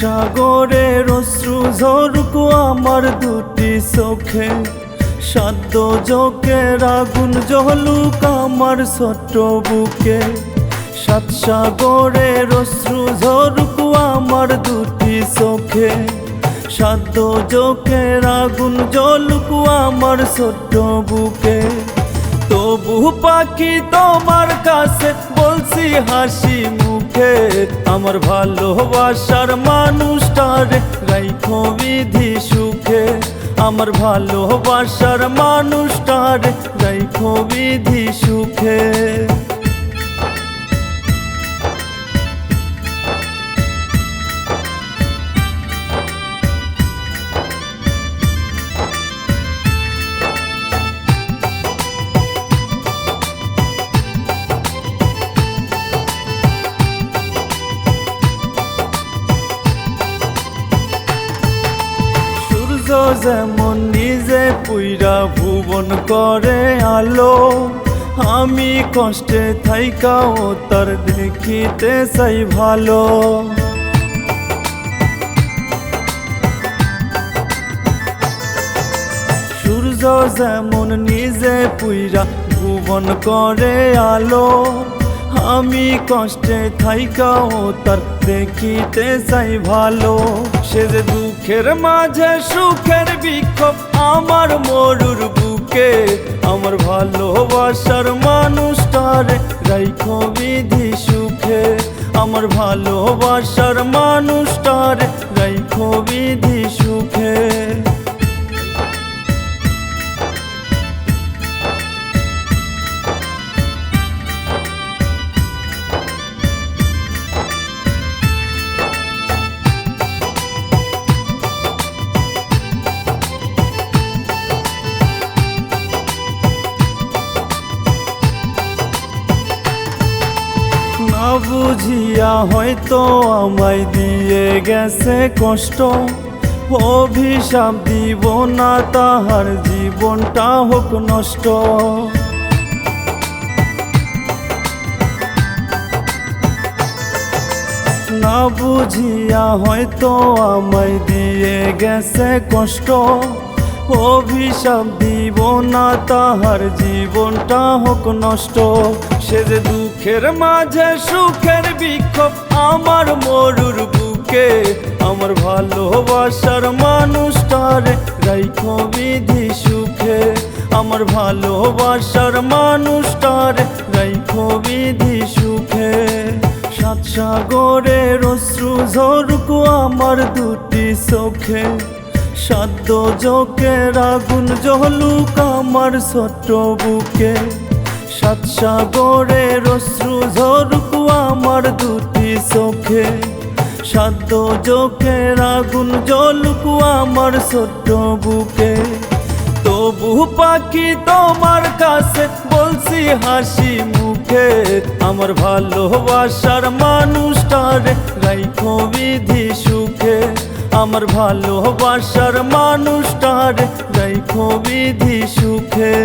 সাগরের অশ্রু ঝরুকু আমার দুটি চোখে। সাধ্য জোকের আগুন জলুক আমার ছোট্ট বুকে। সাত সাগরের অশ্রু ঝরুকু আমার দুটি চোখে। সাধ্য জোকের আগুন জলুক আমার ছোট্ট বুকে। তবু পাখি তোমার কাছে, বলছি হাসি মুখে। আমার ভালোবাসার মানুষটার রাইখো বিধি সুখে। আমার ভালোবাসার মানুষটার রাইখো বিধি সুখে। যেমন নিজে পুইরা ভুবন করে আলো, আমি কষ্টে থাইকাও তার দেখিতে চাই ভালো। সূর্য যেমন নিজে পুইরা ভুবন করে আলো আমি কষ্টে থাইকাও তার দেখিতে চাই ভালো। সে যে দুঃখের মাঝে, সুখের বিক্ষোভ আমার মরুর বুকে। আমার ভালোবাসার মানুষটার রাইখো বিধি সুখে। আমার ভালোবাসার মানুষটারে বুঝিয়া হয়তো আমায় দিয়ে গেছে কষ্ট। অভিশাপ দিব না, তাহার জীবনটা হোক নষ্ট। না বুঝিয়া হয়তো আমায় দিয়ে গেছে কষ্ট। অভিশাপ দিব না, তাহার জীবনটা হোক নষ্ট। সে যে দুঃখের মাঝে, সুখের বিক্ষোভ আমার মরুর বুকে। আমার ভালোবাসার মানুষটারে রাইখো বিধি সুখে। আমার ভালোবাসার মানুষটারে রাইখো বিধি সুখে। সাত সাগরের অশ্রু ঝরুকু আমার দুটি চোখে। সাধ্য জোকের আগুন জলুক আমার ছোট্ট বুকে। সাত সাগরের অশ্রু ঝরুকু আমার দুটি চোখে। সাধ্য জোকের আগুন জলুকু আমার ছোট্ট বুকে। তবু পাখি তোমার কাছে বলছি হাসি মুখে। আমার ভালোবাসার মানুষটারে রাইখো বিধি সুখে। আমার ভালোবাসার মানুষটার দেখো বিধি সুখে।